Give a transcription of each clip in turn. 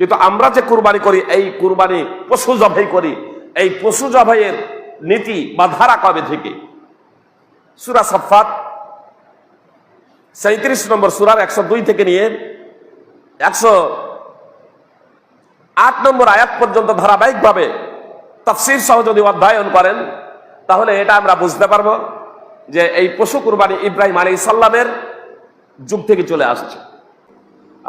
কিন্তু আমরা যে কুরবানি করি, এই কুরবানি পশু জবাই করি, এই পশু জবাইয়ের নীতি বা ধারা কবে থেকে? সুরা সাফাত সাঁত্রিশ নম্বর সুরার একশো দুই থেকে নিয়ে একশো আট নম্বর আয়াত পর্যন্ত ধারাবাহিকভাবে তফসির সহ যদি অধ্যয়ন করেন, তাহলে এটা আমরা বুঝতে পারব যে এই পশু কুরবানি ইব্রাহিম আলী সাল্লামের যুগ থেকে চলে আসছে।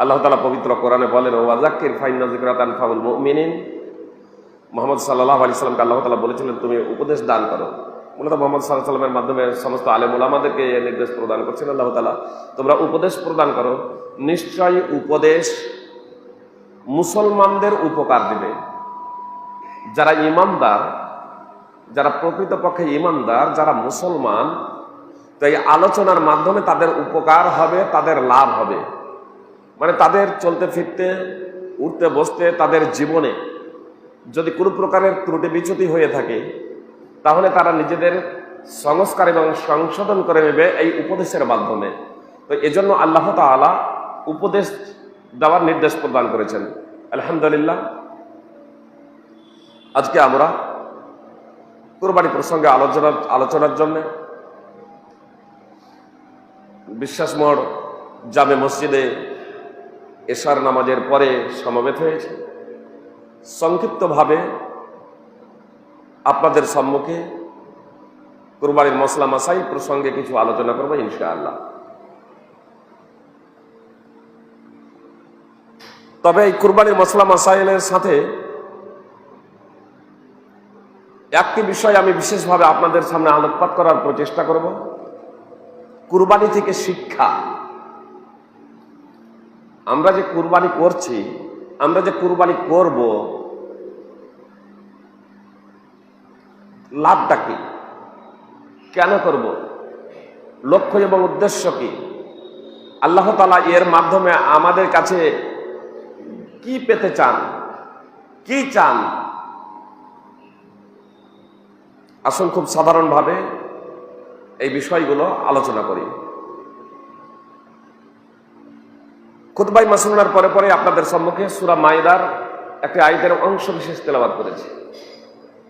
আল্লাহ তালা পবিত্র কোরআনে বলেন ওয়াজাক্কির ফাইন্না জিকরাতান ফাউল মুমিনিন। মোহাম্মদ সাল্লাহ আলি সাল্লামকে আল্লাহ তালা বলেছিলেন, তুমি উপদেশ দান করো। মূলত মোহাম্মদ সাল্লাহ সাল্লামের মাধ্যমে সমস্ত আলেম ওলামাদেরকে নির্দেশ প্রদান করছেন আল্লাহ তালা তোমরা উপদেশ প্রদান করো, নিশ্চয়ই উপদেশ মুসলমানদের উপকার দিবে। যারা ইমানদার, যারা প্রকৃতপক্ষে ইমানদার, যারা মুসলমান, তো এই আলোচনার মাধ্যমে তাদের উপকার হবে, তাদের লাভ হবে। মানে তাদের চলতে ফিরতে, উঠতে বসতে, তাদের জীবনে যদি কোনো প্রকারের ত্রুটি বিচ্যুতি হয়ে থাকে, তাহলে তারা নিজেদের সংস্কার এবং সংশোধন করে নেবে এই উপদেশের মাধ্যমে। তো এজন্য আল্লাহ তাআলা উপদেশ দেওয়ার নির্দেশ প্রদান করেছেন। আলহামদুলিল্লাহ, আজকে আমরা কোরবানি প্রসঙ্গে আলোচনা, আলোচনার জন্য বিশ্বাস মোড় জামে মসজিদে এশার নামাজের পরে সমবেত হয়েছে। সংক্ষিপ্তভাবে আপনাদের সম্মুখে কোরবানির মশলা মাসাই প্রসঙ্গে কিছু আলোচনা করব ইনশাআল্লাহ। তবে এই কুরবানির মশলা মাসাইলের সাথে একটি বিষয় আমি বিশেষভাবে আপনাদের সামনে আলোকপাত করার প্রচেষ্টা করব। কুরবানি থেকে শিক্ষা। আমরা যে কুরবানি করছি, আমরা যে কুরবানি করব, লাভটা কি? কেন করব? লক্ষ্য এবং উদ্দেশ্য কি? আল্লাহ তালা এর মাধ্যমে আমাদের কাছে কি পেতে চান? কি চান? আসুন খুব সাধারণভাবে এই বিষয়গুলো আলোচনা করি। খুতবাই মাসুনার পরে পরে আপনাদের সম্মুখে সুরা মাইদার একটি আয়তের অংশ বিশেষ তেলাবাদ করেছে।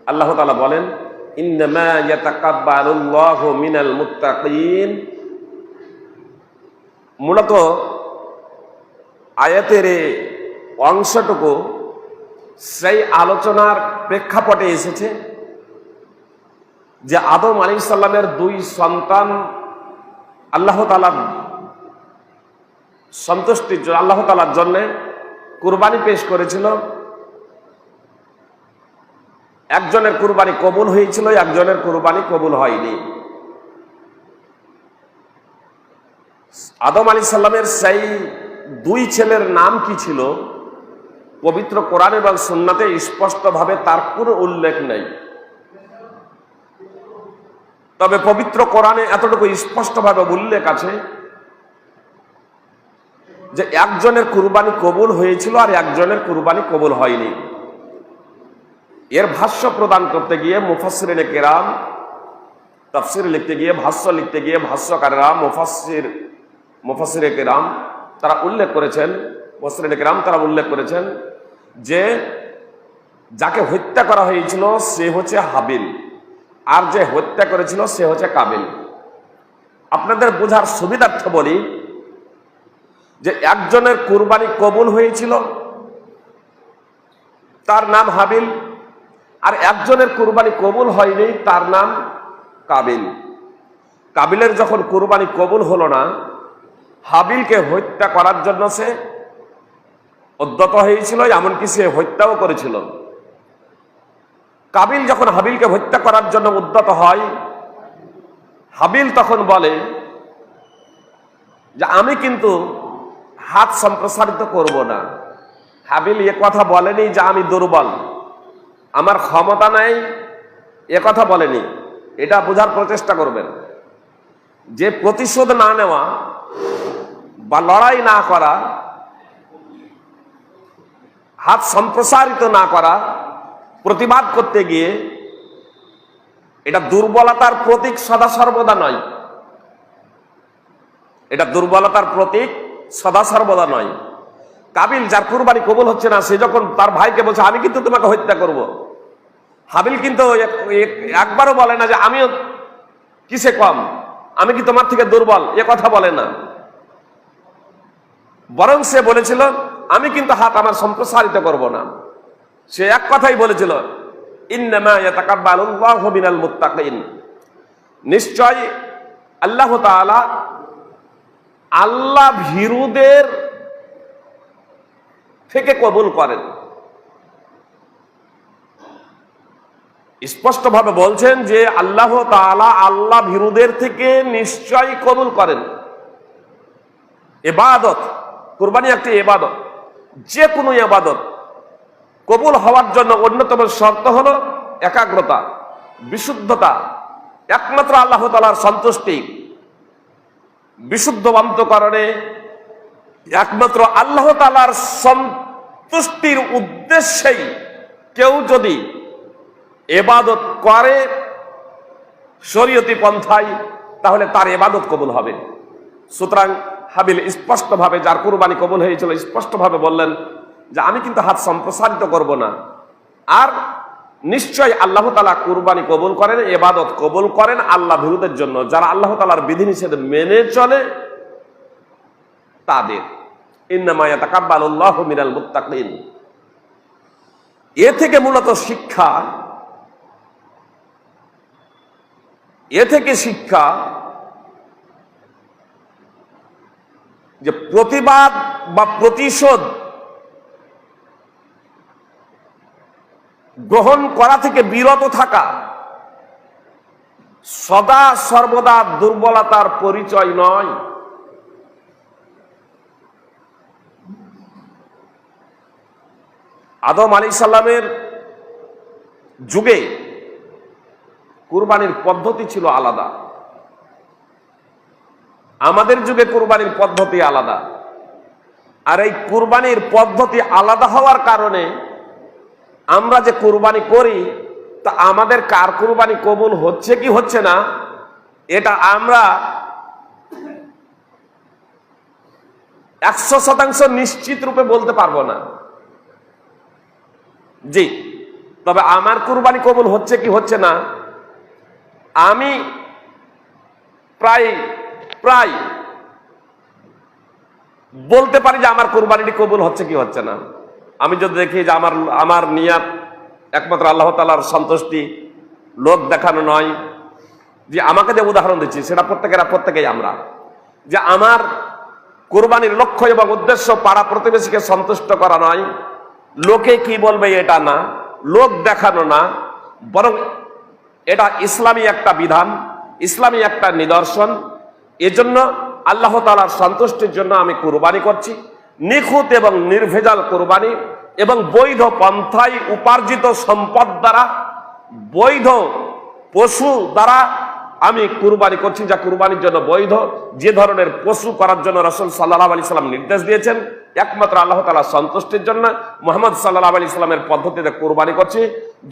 আল্লাহ তালা বলেন মিনাল মূলত আয়াতের অংশটুকু সেই আলোচনার প্রেক্ষাপটে এসেছে যে আদম আলী সাল্লামের দুই সন্তান আল্লাহ তালা সন্তুষ্টির জন্য আল্লাহ তালার জন্যে কুরবানি পেশ করেছিল। একজনের কুরবানি কবুল হয়েছিল, একজনের কুরবানি কবুল হয়নি। আদম আলী সাল্লামের সেই দুই ছেলের নাম কি ছিল? পবিত্র কোরআন এবং সুন্নাতে স্পষ্টভাবে তার কোনো উল্লেখ নেই। তবে পবিত্র কোরআনে এতটুকু স্পষ্টভাবে উল্লেখ আছে যে একজনের কুরবানি কবুল হয়েছিল আর একজনের কুরবানি কবুল হয়নি। এর ভাষ্য প্রদান করতে গিয়ে মুফাসরিনে কেরাম, তফসির লিখতে গিয়ে, ভাষ্য লিখতে গিয়ে ভাষ্যকারেরা মুফাসির মুফাসিরে কেরাম তারা উল্লেখ করেছেন মুফাসরিনে কেরাম তারা উল্লেখ করেছেন যে যাকে হত্যা করা হয়েছিল সে হচ্ছে হাবিল আর যে হত্যা করেছিল সে হচ্ছে কাবিল। আপনাদের বোঝার সুবিধার্থ বলি যে একজনের কুরবানি কবুল হয়েছিল, তার নাম হাবিল, আর একজনের কুরবানি কবুল হয়নি, তার নাম কাবিল। কাবিলের যখন কুরবানি কবুল হলো না, হাবিলকে হত্যা করার জন্য সে উদ্যত হয়েছিল, এমনকি সে হত্যাও করেছিল। কাবিল যখন হাবিলকে হত্যা করার জন্য উদ্যত হয়, হাবিল তখন বলে যে, আমি কিন্তু হাত সম্প্রসারিত করব না। হাবিল এ কথা বলেনি যে আমি দুর্বল। আমার ক্ষমতা নাই, এ কথা বলেনি। এটা বোঝার প্রচেষ্টা করবেন। যে প্রতিশোধ না নেওয়া বা লড়াই না করা, হাত সম্প্রসারিত না করা, প্রতিবাদ করতে গিয়ে, এটা দুর্বলতার প্রতীক সদা সর্বদা নয়। এটা দুর্বলতার প্রতীক সদা সর্বদা নয়। কাবিল যার কুরবানি কবুল হচ্ছে না, সে যখন তার ভাইকে বলছে, আমি কিন্তু তোমাকে হত্যা করব। হাবিল কিন্তু এক- এক- একবারও বলে না যে, আমিও কিসে কম? আমি কি তোমার থেকে দুর্বল? এ কথা বলে না। বরং সে বলেছিল, আমি কিন্তু হাত আমার সম্প্রসারিত করব না। সে এক কথাই বলেছিল নিশ্চয় আল্লাহ আল্লাহ ভীরুদের থেকে কবুল করেন। স্পষ্টভাবে বলছেন যে আল্লাহ তালা আল্লাহ ভীরুদের থেকে নিশ্চয় কবুল করেন। এবাদত কুরবানি একটি এবাদত যে কোনো এবাদত কবুল হওয়ার জন্য অন্যতম শর্ত হল একাগ্রতা, বিশুদ্ধতা, একমাত্র আল্লাহ তালার সন্তুষ্টি। বিশুদ্ধ অন্তকরণে একমাত্র আল্লাহ তালার সন্তুষ্টির উদ্দেশ্যেই কেউ যদি এবাদত করে শরীয়তি পন্থায়, তাহলে তার এবাদত কবুল হবে। সুতরাং হাবিল স্পষ্টভাবে, যার কুরবানি কবুল হয়েছিল, স্পষ্টভাবে বললেন যে, আমি কিন্তু হাত সম্প্রসারিত করব না। আর নিশ্চয় আল্লাহ তালা কুরবানি কবুল করেন এবাদত কবুল করেন আল্লাহ ভিরুদের জন্য। যারা আল্লাহ তালার বিধিনিষেধ মেনে চলে, তাদের। এ থেকে মূলত শিক্ষা, এ থেকে শিক্ষা যে প্রতিবাদ বা প্রতিশোধ গ্রহণ করা থেকে বিরত থাকা সদা সর্বদা দুর্বলতার পরিচয় নয়। আদম আলী সাল্লামের যুগে কুরবানির পদ্ধতি ছিল আলাদা। আমাদের যুগে কুরবানির পদ্ধতি আলাদা। আর এই কুরবানির পদ্ধতি আলাদা হওয়ার কারণে আমরা যে কুরবানি করি, তা আমাদের কার কুরবানি কবুল হচ্ছে কি হচ্ছে না? এটা আমরা একশো শতাংশ নিশ্চিত রূপে বলতে পারব না। জি, তবে আমার কুরবানি কবুল হচ্ছে কি হচ্ছে না? আমি প্রায় প্রায় বলতে পারি যে আমার কোরবানিটি কবুল হচ্ছে কি হচ্ছে না। আমি যদি দেখি যে আমার আমার নিয়াত একমাত্র আল্লাহ তালার সন্তুষ্টি লোক দেখানো নয়, যে আমাকে যে উদাহরণ দিচ্ছি, সেটা প্রত্যেকেরা প্রত্যেকেই আমরা। যে আমার কোরবানির লক্ষ্য এবং উদ্দেশ্য পাড়া প্রতিবেশীকে সন্তুষ্ট করা নয়, লোকে কি বলবে এটা না লোক দেখানো না, বরং এটা ইসলামী একটা বিধান, ইসলামী একটা নিদর্শন। এজন্য আল্লাহ তালার সন্তুষ্টির জন্য আমি কুরবানি করছি। নিখুঁত এবং নির্ভেজাল কুরবানি এবং বৈধ পন্থায় উপার্জিত সম্পদ দ্বারা, বৈধ পশু দ্বারা আমি কুরবানি করছি, যা কুরবানির জন্য বৈধ। যে ধরনের পশু করার জন্য রসুল সাল্লাহ আলি সাল্লাম নির্দেশ দিয়েছেন, একমাত্র আল্লাহ তালা সন্তুষ্টির জন্য। মোহাম্মদ সাল্লাহ আলি সাল্লামের পদ্ধতিতে কোরবানি করছি।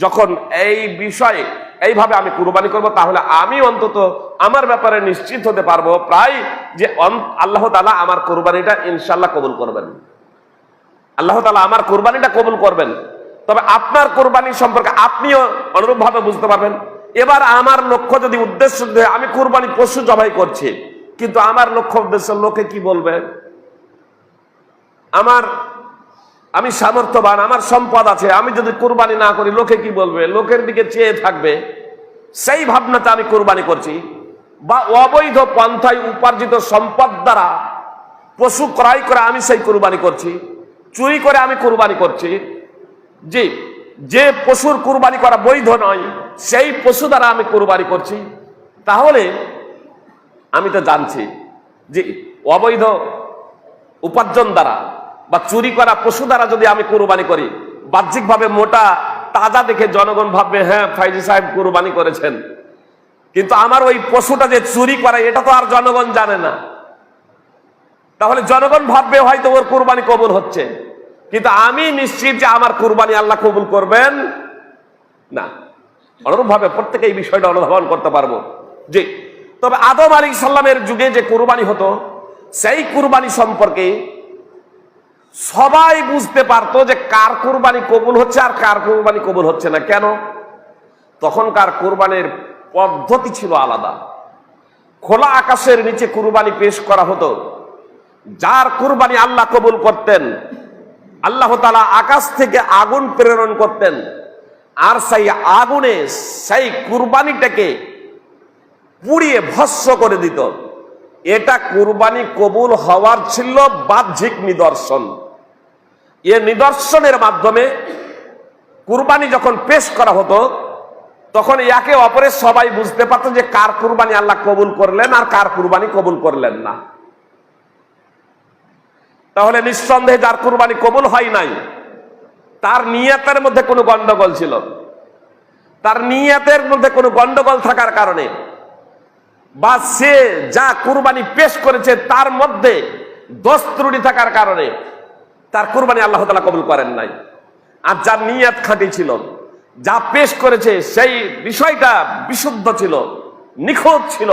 যখন এই বিষয়ে এইভাবে আমি কুরবানি করব, তাহলে আমি অন্তত আমার ব্যাপারে নিশ্চিত হতে পারব প্রায় যে আল্লাহ তালা আমার কোরবানিটা ইনশাল্লাহ কবুল করবেন। আল্লাহ তালা আমার কোরবানিটা কবুল করবেন। তবে আপনার কোরবানি সম্পর্কে আপনিও অনুরূপভাবে বুঝতে পারবেন। এবার আমার লক্ষ্য যদি উদ্দেশ্য আমি কোরবানি পশু জবাই করছি, কিন্তু আমার লক্ষ্য উদ্দেশ্য লোকে কি বলবে? আমার আমি সামর্থ্যবান, আমার সম্পদ আছে, আমি যদি কোরবানি না করি, লোকে কি বলবে? লোকের দিকে চেয়ে থাকবে। সেই ভাবনাতে আমি কোরবানি করছি। বা অবৈধ পন্থায় উপার্জিত সম্পদ দ্বারা পশু ক্রয় করে আমি সেই কোরবানি করছি। চুরি করে আমি কোরবানি করছি। জি, যে পশুর কুরবানি করা বৈধ নয়, সেই পশু দ্বারা আমি কুরবানি করছি। তাহলে আমি তো জানছি যে অবৈধ উপার্জন দ্বারা বা চুরি করা পশু দ্বারা যদি আমি কুরবানি করি, বাহ্যিকভাবে মোটা, তাজা দেখে জনগণ ভাববে হ্যাঁ ফাইজি সাহেব কুরবানি করেছেন। কিন্তু আমার ওই পশুটা যে চুরি করে, এটা তো আর জনগণ জানে না। তাহলে জনগণ ভাববে, হয়তো ওর কুরবানি কবুল হচ্ছে। কিন্তু আমি নিশ্চিত যে আমার কুরবানি আল্লাহ কবুল করবেন না। অনুরূপ ভাবে প্রত্যেকে এই বিষয়টা অনুধাবন করতে পারব যে, তবে আদম আলী সাল্লামের যুগে যে কুরবানি হতো, সেই কুরবানি সম্পর্কে সবাই বুঝতে পারতো যে কার কোরবানি কবুল হচ্ছে আর কার কোরবানি কবুল হচ্ছে না। কেন? তখনকার কোরবানির পদ্ধতি ছিল আলাদা। খোলা আকাশের নিচে কুরবানি পেশ করা হতো। যার কুরবানি আল্লাহ কবুল করতেন, আল্লাহ তালা আকাশ থেকে আগুন প্রেরণ করতেন। আর সেই আগুনে সেই কুরবানিটাকে পুড়িয়ে ভস্য করে দিত। এটা কুরবানি কবুল হওয়ার ছিল বাহ্যিক নিদর্শন। এ নিদর্শনের মাধ্যমে কুরবানি যখন পেশ করা হতো, তখন একে অপরের সবাই বুঝতে পারতো যে কার কুরবানি আল্লাহ কবুল করলেন আর কার কুরবানি কবুল করলেন না। তাহলে নিঃসন্দেহে যার কুরবানি কবুল হয় নাই, তার নিয়তের মধ্যে কোনো গন্ডগোল ছিল। তার নিয়তের মধ্যে কোনো গন্ডগোল থাকার কারণে বা সে যা কুরবানি পেশ করেছে তার মধ্যে দোষ ত্রুটি থাকার কারণে তার কুরবানি আল্লাহ তালা কবুল করেন নাই। আর যার নিয়াত খাঁটি ছিল, যা পেশ করেছে সেই বিষয়টা বিশুদ্ধ ছিল নিখোঁজ ছিল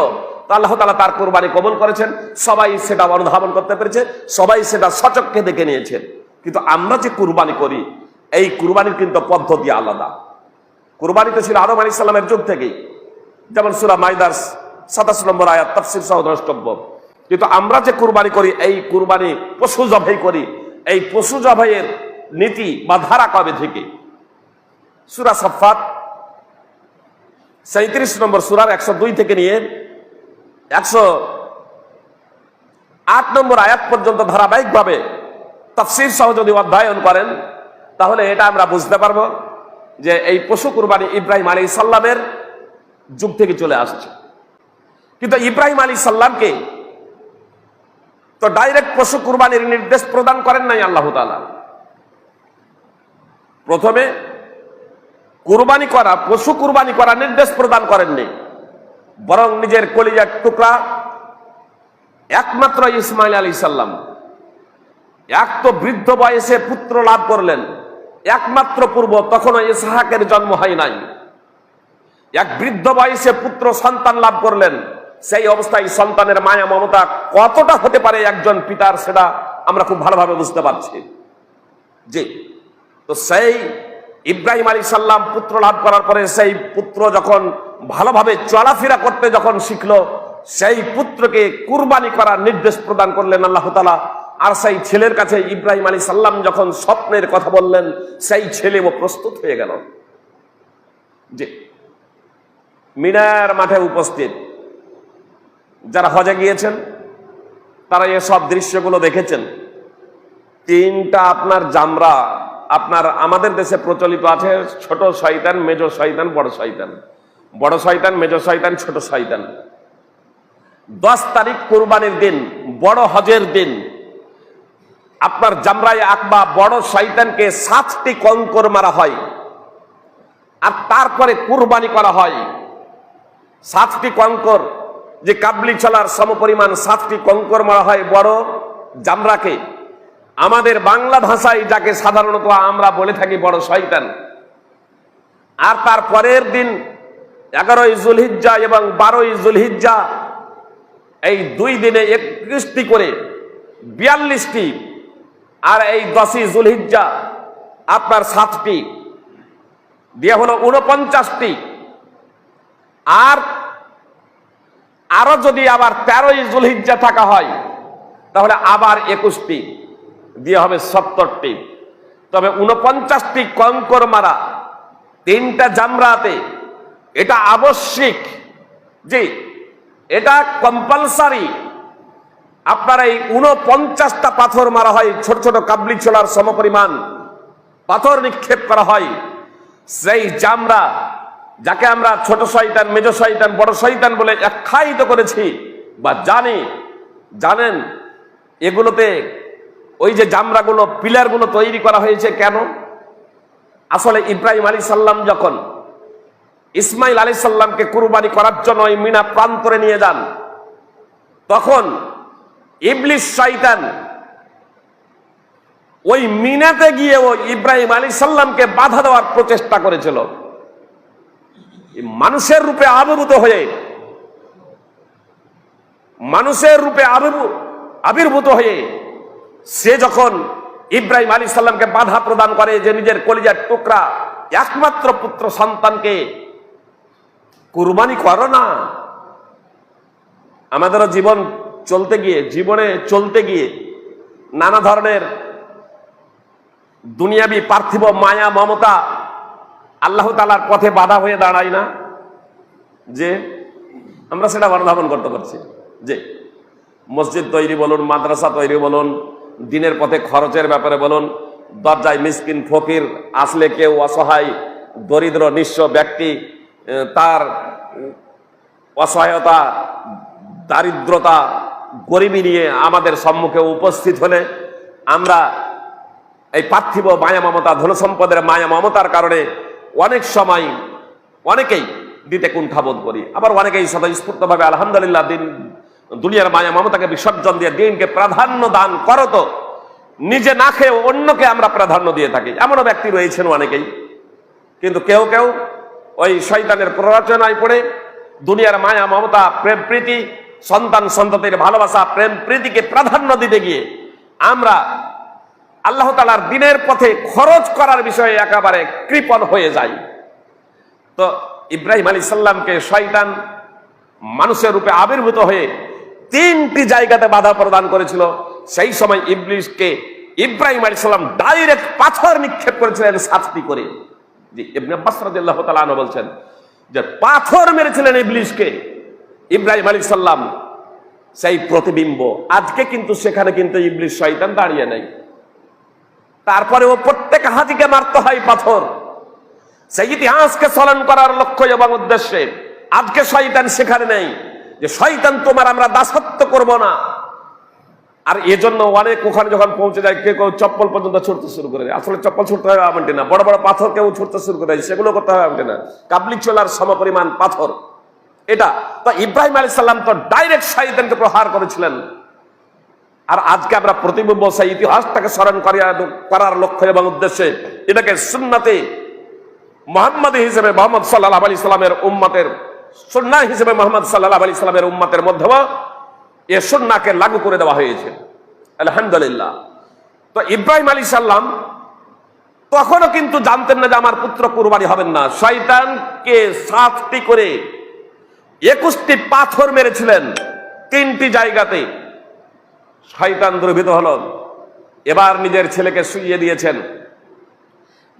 আল্লাহ তালা তার কোরবানি কবুল করেছেন। সবাই সেটা অনুধাবন করতে পেরেছে, সবাই সেটা সচককে দেখে নিয়েছেন কিন্তু আমরা যে কুরবানি করি, এই কুরবানির কিন্তু পদ্ধতি আলাদা। কুরবানি তো ছিল আদম আলী সাল্লামের যুগ থেকেই। যেমন সুরা মাইদাস সাতাশ নম্বর আয়াত, তফসির সহ দ্রষ্টব্য। কিন্তু আমরা যে কুরবানি করি, এই কুরবানি পশু জবাই করি এই পশু জবাইয়ের নীতি বা ধারা কবে থেকে? সুরা সাফাত সাঁত্রিশ নম্বর সুরার একশো দুই থেকে নিয়ে একশো আট নম্বর আয়াত পর্যন্ত ধারাবাহিকভাবে তফসির সহ যদি অধ্যয়ন করেন, তাহলে এটা আমরা বুঝতে পারব যে এই পশু কুরবানি ইব্রাহিম আলী সাল্লামের যুগ থেকে চলে আসছে। কিন্তু ইব্রাহিম আলী সাল্লামকে তো ডাইরেক্ট পশু কুরবানির নির্দেশ প্রদান করেন নাই আল্লাহ প্রথমে কুরবানি করা, পশু কুরবানি করা নির্দেশ প্রদান করেননি বরং নিজের কলিজার টুকরা, একমাত্র ইসমাইল আলী সাল্লাম এক তো বৃদ্ধ বয়সে পুত্র লাভ করলেন। একমাত্র পূর্ব, তখনও ইসহাকের জন্ম হয় নাই। এক বৃদ্ধ বয়সে পুত্র সন্তান লাভ করলেন। সেই অবস্থায় সন্তানের মায়া, মমতা কতটা হতে পারে একজন পিতার সেটা আমরা খুব ভালোভাবে বুঝতে পারছি। জি। তো সেই ইব্রাহিম আলী সাল্লাম পুত্র লাভ করার পরে সেই পুত্র যখন ভালোভাবে চলাফেরা করতে যখন শিখলো, সেই পুত্রকে কুরবানি করার নির্দেশ প্রদান করলেন আল্লাহ তালা আর সেই ছেলের কাছে ইব্রাহিম আলী সাল্লাম যখন স্বপ্নের কথা বললেন, সেই ছেলেও প্রস্তুত হয়ে গেল। যে মিনার মাঠে উপস্থিত। যারা হজে গিয়েছেন, তারা এসব দৃশ্যগুলো দেখেছেন। তিনটা আপনার জামরা, আপনার আমাদের দেশে প্রচলিত আছে, ছোট শয়তান, মেজ শয়তান, বড় শয়তান। বড় শয়তান, মেজ শয়তান, ছোট শয়তান। দশ তারিখ কোরবানির দিন, বড় হজের দিন। আপনার জামরায় আকবা, বড় শয়তানকে সাতটি কঙ্কর মারা হয়। আর তারপরে কুরবানি করা হয়। সাতটি কঙ্কর যে কাবলি চলার সমপরিমাণ সাতটি কঙ্কর মারা হয়, বড় জামরাকে। আমাদের বাংলা ভাষায় যাকে সাধারণত আমরা বলে থাকি বড় শয়তান। আর তার পরের দিন, এগারোই জুলহিজ্জা এবং বারোই জুলহিজ্জা, এই দুই দিনে একত্রিশটি করে বিয়াল্লিশটি আর এই দশই জুলহিজ্জা আপনার সাতটি। দিয়ে হলো উনপঞ্চাশটি আর আরও যদি আবার তেরোই জুলহিজ্জা থাকা হয়, তাহলে আবার একুশটি, দিয়ে হবে সত্তরটি। তবে উনপঞ্চাশটি কঙ্কর মারা, তিনটা জামরাতে, এটা আবশ্যিক জি এটা কম্পালসারি আপনার এই উনপঞ্চাশটা পাথর মারা হয়, ছোট ছোট কাবলি ছোলার সমপরিমাণ পাথর নিক্ষেপ করা হয়, সেই জামরা যাকে আমরা ছোট শয়তান, মেজ শয়তান, বড় শয়তান বলে আখ্যায়িত করেছি, বা জানি, জানেন, এগুলোতে ওই যে জামরাগুলো, পিলারগুলো তৈরি করা হয়েছে কেন? আসলে ইব্রাহিম আলী সাল্লাম যখন ইসমাইল আলী সাল্লামকে কুরবানি করার জন্য ওই মিনা প্রান্তরে নিয়ে যান, তখন ইবলিশ শয়তান ওই মিনাতে গিয়ে ও ইব্রাহিম আলী সাল্লামকে বাধা দেওয়ার প্রচেষ্টা করেছিল। মানুষের রূপে আবির্ভূত হয়ে মানুষের রূপে আবির্ভূত হয়ে সে যখন ইব্রাহিম আলী সাল্লামকে বাধা প্রদান করে যে নিজের কলিজার টুকরা একমাত্র পুত্র সন্তানকে কুরবানি করো না। আমাদেরও জীবন চলতে গিয়ে, জীবনে চলতে গিয়ে নানা ধরনের দুনিয়াবি পার্থিব মায়া, মমতা আল্লাহ তালার পথে বাধা হয়ে দাঁড়ায় না। যে আমরা সেটা অনুধাবন করতে পারছি। যে মসজিদ তৈরি বলুন, মাদ্রাসা তৈরি বলুন, দিনের পথে খরচের ব্যাপারে বলুন, দরজায় মিসকিন, ফকির, আসলে কেউ অসহায়, দরিদ্র, নিঃস্ব ব্যক্তি তার অসহায়তা, দারিদ্রতা, গরিবী নিয়ে আমাদের সম্মুখে উপস্থিত হলে আমরা এই পার্থিব মায়া মমতা ধন সম্পদের মায়া মমতার কারণে অনেক সময় অনেকেই দিতে কুণ্ঠাবোধ করি। আবার অনেকেই স্বতঃস্ফূর্তভাবে আলহামদুলিল্লাহ দিন, দুনিয়ার মায়া মমতাকে বিসর্জন দিয়ে দিনকে প্রাধান্য দান করো তো। নিজে না খেয়ে অন্যকে আমরা প্রাধান্য দিয়ে থাকি। এমনও ব্যক্তি রয়েছেন অনেকেই। কিন্তু কেউ কেউ ওই শৈতানের প্ররোচনায় পড়ে দুনিয়ার মায়া মমতা, প্রেম প্রীতি, সন্তান সন্ততির ভালোবাসা, প্রেম প্রীতিকে প্রাধান্য দিতে গিয়ে আমরা আল্লাহ তালার দিনের পথে খরচ করার বিষয়ে একেবারে কৃপণ হয়ে যায়। তো ইব্রাহিম আলী সাল্লামকে শয়তান মানুষের রূপে আবির্ভূত হয়ে তিনটি জায়গাতে বাধা প্রদান করেছিল। সেই সময় ইবলিশকে ইব্রাহিম আলী সাল্লাম ডাইরেক্ট পাথর নিক্ষেপ করেছিলেন শাস্তি করে। জি ইবনে তাআলা আনহু বলছেন যে পাথর মেরেছিলেন ইবলিশকে। ইব্রাহিম আলী সাল্লাম সেই প্রতিবিম্ব। আজকে কিন্তু সেখানে কিন্তু ইবলিশ শয়তান দাঁড়িয়ে নেই। তারপরে ও প্রত্যেক হাজিকে মারতে হয় পাথর। সেই ইতিহাসকে স্মরণ করার লক্ষ্য এবং উদ্দেশ্যে। আজকে শয়তান সেখানে নেই যে শয়তান তোমার আমরা দাসত্ব করব না। আর এজন্য অনেক ওখানে যখন পৌঁছে যায়, কেউ কেউ চপ্পল পর্যন্ত ছুটতে শুরু করে দেয়। আসলে চপ্পল ছুটতে হবে এমনটি না। বড় বড় পাথর কেউ ছুটতে শুরু করে দেয়, সেগুলো করতে হবে এমনটি না। কাবলি চলার সমপরিমাণ পাথর। এটা। তো ইব্রাহিম আলী সাল্লাম তো ডাইরেক্ট শয়তানকে প্রহার করেছিলেন। আর আজকে আমরা প্রতিবিম্ব সেই ইতিহাসটাকে স্মরণ করার লক্ষ্য এবং উদ্দেশ্যে এটাকে সুন্নাতে মোহাম্মদ হিসেবে মোহাম্মদ সাল্লাহ আলী সাল্লামের উম্মতের সুন্না হিসেবে মোহাম্মদ সাল্লাহ আলী সাল্লামের উম্মতের মধ্যেও এ সুন্নাকে লাগু করে দেওয়া হয়েছে। আলহামদুলিল্লাহ। তো ইব্রাহিম আলী সাল্লাম তখনও কিন্তু জানতেন না যে আমার পুত্র কুরবানি হবেন না। শয়তানকে সাতটি করে একুশটি পাথর মেরেছিলেন তিনটি জায়গাতে। শয়তান দ্রবিত হল। এবার নিজের ছেলেকে শুইয়ে দিয়েছেন।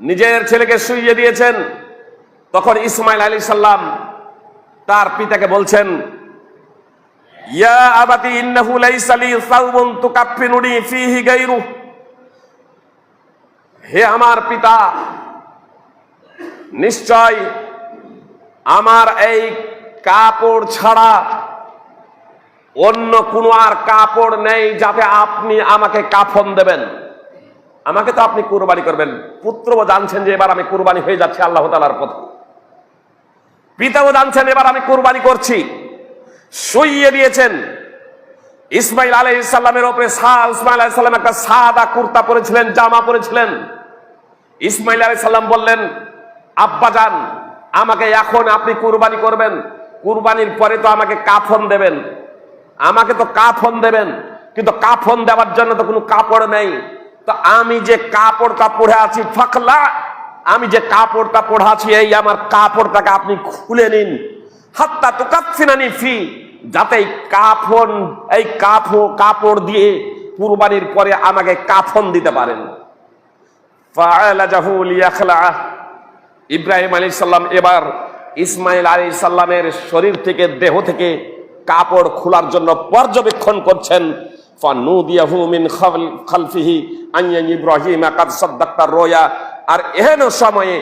নিজের ছেলেকে শুইয়ে দিয়েছেন। তখন ইসমাইল আলী সাল্লাম তার পিতাকে বলছেন, ইয়া হে আমার পিতা, নিশ্চয় আমার এই কাপড় ছাড়া অন্য কোনো আর কাপড় নেই যাতে আপনি আমাকে কাফন দেবেন। আমাকে তো আপনি কুরবানি করবেন। পুত্রও জানছেন যে এবার আমি কুরবানি হয়ে যাচ্ছি আল্লাহ তালার পথে। পিতাও জানছেন এবার আমি কুরবানি করছি। সইয়ে দিয়েছেন। ইসমাইল আলাই ইসলামের ওপরে শাহ ইসমাইল আলাই সাল্লাম একটা সাদা কুর্তা পরেছিলেন, জামা পরেছিলেন। ইসমাইল আলাই সাল্লাম বললেন আব্বাজান আমাকে এখন আপনি কুরবানি করবেন। কুরবানির পরে তো আমাকে কাফন দেবেন। আমাকে তো কাফন দেবেন, কিন্তু কাফন দেওয়ার জন্য তো কোনো কাপড় নেই। তো আমি যে কাপড়টা পরে আছি, ফাকলা, আমি যে কাপড়টা পরে আছি, এই আমার কাপড়টাকে আপনি খুলে নিন। হাত্তা তো কাচ্ছিনানি ফি, যাতে এই কাফন, এই কাফো, কাপড় দিয়ে কুরবানির পরে আমাকে কাফন দিতে পারেন। ইব্রাহিম আলী সাল্লাম এবার ইসমাইল আলী সাল্লামের শরীর থেকে, দেহ থেকে কাপড় খোলার জন্য পর্যবেক্ষণ করছেন। আর এহেন সময়ে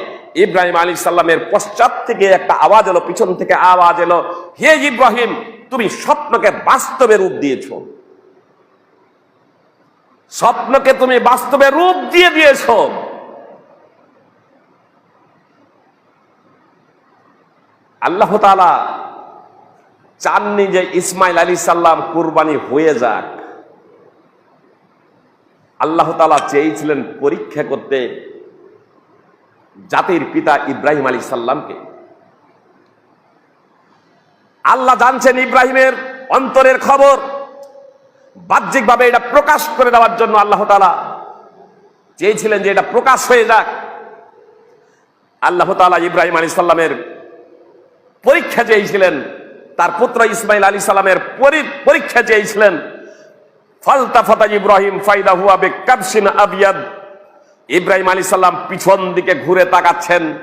ইব্রাহিম আলী সাল্লামের পশ্চাৎ থেকে একটা আওয়াজ এলো, পিছন থেকে আওয়াজ এলো, হে ইব্রাহিম, তুমি স্বপ্নকে বাস্তবে রূপ দিয়েছ। স্বপ্নকে তুমি বাস্তবে রূপ দিয়ে দিয়েছ। আল্লাহ তালা চাননি যে ইসমাইল আলী সাল্লাম কুরবানি হয়ে যাক। আল্লাহ তালা চেয়েছিলেন পরীক্ষা করতে জাতির পিতা ইব্রাহিম আলী সাল্লামকে। আল্লাহ জানছেন ইব্রাহিমের অন্তরের খবর। বাহ্যিকভাবে এটা প্রকাশ করে দেওয়ার জন্য আল্লাহ তালা চেয়েছিলেন যে এটা প্রকাশ হয়ে যাক। আল্লাহ তাআলা ইব্রাহিম আলী সাল্লামের পরীক্ষা চেয়েছিলেন তার পুত্র ইসমাইল আলী সাল্লামের পরি- পরীক্ষা চেয়েছিলেন। ফালতা ফাতা ইব্রাহিম ফাইদা হুয়া বে কাবসিন আবিয়াদ। ইব্রাহিম আলী সাল্লাম পিছন দিকে ঘুরে তাকাচ্ছেন।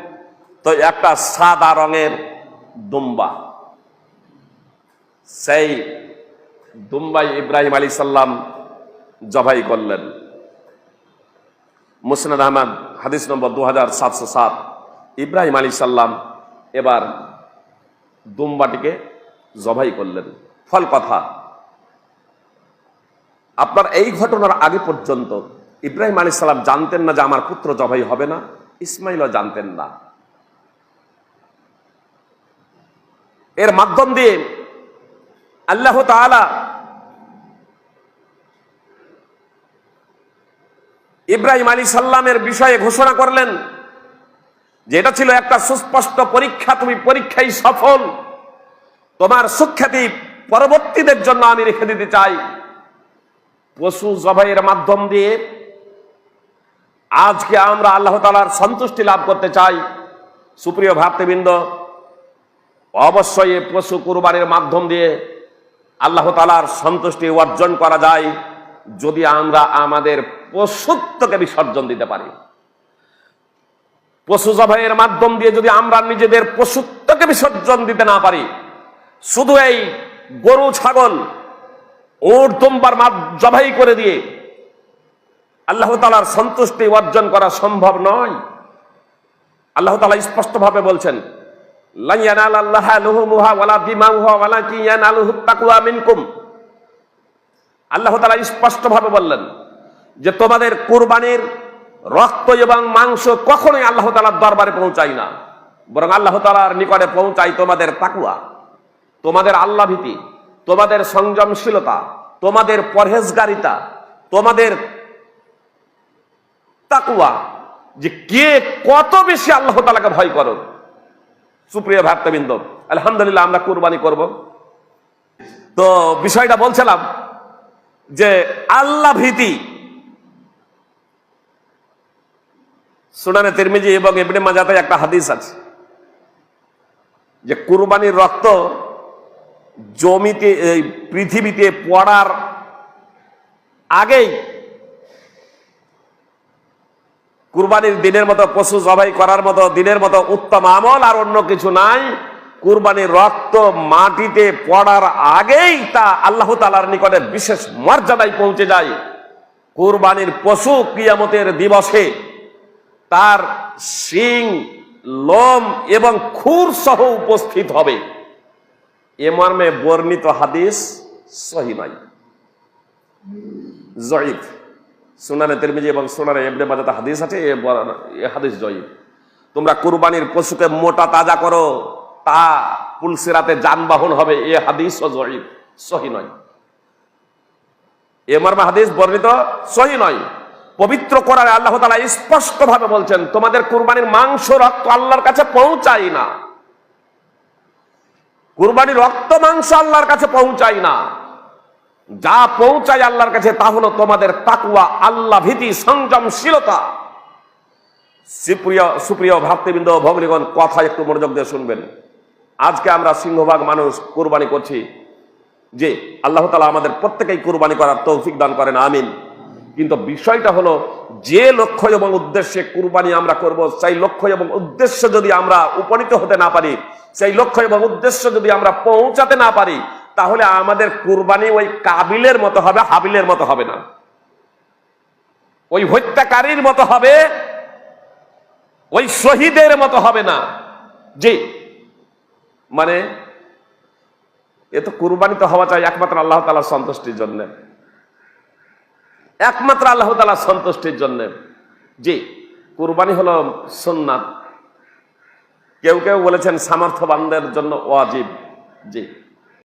তো একটা সাদা রঙের দুম্বা। সেই দুম্বাই ইব্রাহিম আলী সাল্লাম জবাই করলেন। মুসনাদ আহমদ, হাদিস নম্বর দু হাজার সাতশো সাত। ইব্রাহিম আলী সাল্লাম এবার দুম্বাটিকে জবাই করলেন। ফল কথা। আপনার এই ঘটনার আগে পর্যন্ত ইব্রাহিম আলী সাল্লাম জানতেন না যে আমার পুত্র জবাই হবে না, ইসমাইলও জানতেন না। এর মাধ্যম দিয়ে আল্লাহ ইব্রাহিম আলী সাল্লামের বিষয়ে ঘোষণা করলেন যে এটা ছিল একটা সুস্পষ্ট পরীক্ষা, তুমি পরীক্ষায় সফল। তোমার সুখ্যাতি পরবর্তীদের জন্য আমি রেখে দিতে চাই। পশু জবাইয়ের মাধ্যম দিয়ে আজকে আমরা আল্লাহ তালার সন্তুষ্টি লাভ করতে চাই। সুপ্রিয় ভাতৃবৃন্দ, অবশ্যই পশু কুরবানির মাধ্যম দিয়ে আল্লাহ তালার সন্তুষ্টি অর্জন করা যায় যদি আমরা আমাদের পশুত্বকে বিসর্জন দিতে পারি। পশু জবাইয়ের মাধ্যম দিয়ে যদি আমরা নিজেদের পশুত্বকে বিসর্জন দিতে না পারি শুধু এই গরু, ছাগল ওর তোমবার জবাই করে দিয়ে আল্লাহ তালার সন্তুষ্টি অর্জন করা সম্ভব নয় আল্লাহ তালা স্পষ্টভাবে বলছেন। আল্লাহ তালা স্পষ্টভাবে বললেন যে, তোমাদের কুরবানির রক্ত এবং মাংস কখনোই আল্লাহ তালার দরবারে পৌঁছায় না, বরং আল্লাহ তালার নিকটে পৌঁছায় তোমাদের তাকুয়া তোমাদের আল্লাহ ভীতি তোমাদের সংযমশীলতা, তোমাদের পরহেজগারিতা, তোমাদের তাকুয়া, যে কে কত বেশি আল্লাহ তালাকে ভয় করো। সুপ্রিয় ভাতৃবৃন্দ, আলহামদুলিল্লাহ আমরা কুরবানি করব। তো বিষয়টা বলছিলাম যে আল্লাহ ভীতি সুনানে তিরমিজি এবং ইবনে মাজাতে একটা হাদিস আছে যে কুরবানির রক্ত জমিতে এই পৃথিবীতে পড়ার আগেই কুরবানির দিনের মতো পশু জবাই করার মতো, দিনের মতো উত্তম আমল আর অন্য কিছু নাই। কুরবানির রক্ত মাটিতে পড়ার আগেই তা আল্লাহ তালার নিকটে বিশেষ মর্যাদায় পৌঁছে যায়। কুরবানির পশু কিয়ামতের দিবসে তার শিং, লোম এবং খুর সহ উপস্থিত হবে। এ মর্মে বর্ণিত হাদিস সহি নয় জয়ীফ। সুনানে তিরমিজি এবং সুনানে এবনে মাজাতে হাদিস আছে, এ হাদিস জয়ীফ। তোমরা কুরবানির পশুকে মোটা তাজা করো, তা পুলসিরাতে যানবাহন হবে, এ হাদিস ও জয়ীফ, সহি নয়। এ হাদিস বর্ণিত সহি নয়। পবিত্র করার আল্লাহ তালা স্পষ্ট ভাবে বলছেন, তোমাদের কুরবানির মাংস রক্ত আল্লাহর কাছে পৌঁছায় না। কুরবানির রক্ত, মাংস আল্লাহর কাছে পৌঁছায় না। যা পৌঁছায় আল্লাহর কাছে, তা হলো তোমাদের তাকুয়া আল্লাহ ভীতি, সংযমশীলতা। সুপ্রিয় সুপ্রিয় ভাতৃবৃন্দ, ভগ্নীগণ, কথা একটু মনোযোগ দিয়ে শুনবেন। আজকে আমরা সিংহভাগ মানুষ কুরবানি করছি। যে আল্লাহ তালা আমাদের প্রত্যেকেই কুরবানি করার তৌফিক দান করেন, আমিন। কিন্তু বিষয়টা হলো, যে লক্ষ্য এবং উদ্দেশ্যে কুরবানি আমরা করব, সেই লক্ষ্য এবং উদ্দেশ্য যদি আমরা উপনীত হতে না পারি, সেই লক্ষ্য এবং উদ্দেশ্য যদি আমরা পৌঁছাতে না পারি, তাহলে আমাদের কুরবানি ওই কাবিলের মতো হবে, হাবিলের মতো হবে না। ওই হত্যাকারীর মতো হবে, ওই শহীদের মতো হবে না। জি। মানে এ তো কুরবানি তো হওয়া চাই, একমাত্র আল্লাহ তালার সন্তুষ্টির জন্য। একমাত্র আল্লাহ তালা সন্তুষ্টির জন্য। জি, কুরবানি হলো সোননাথ কেউ কেউ বলেছেন সামর্থ্যবানদের জন্য ওয়াজিব। জি।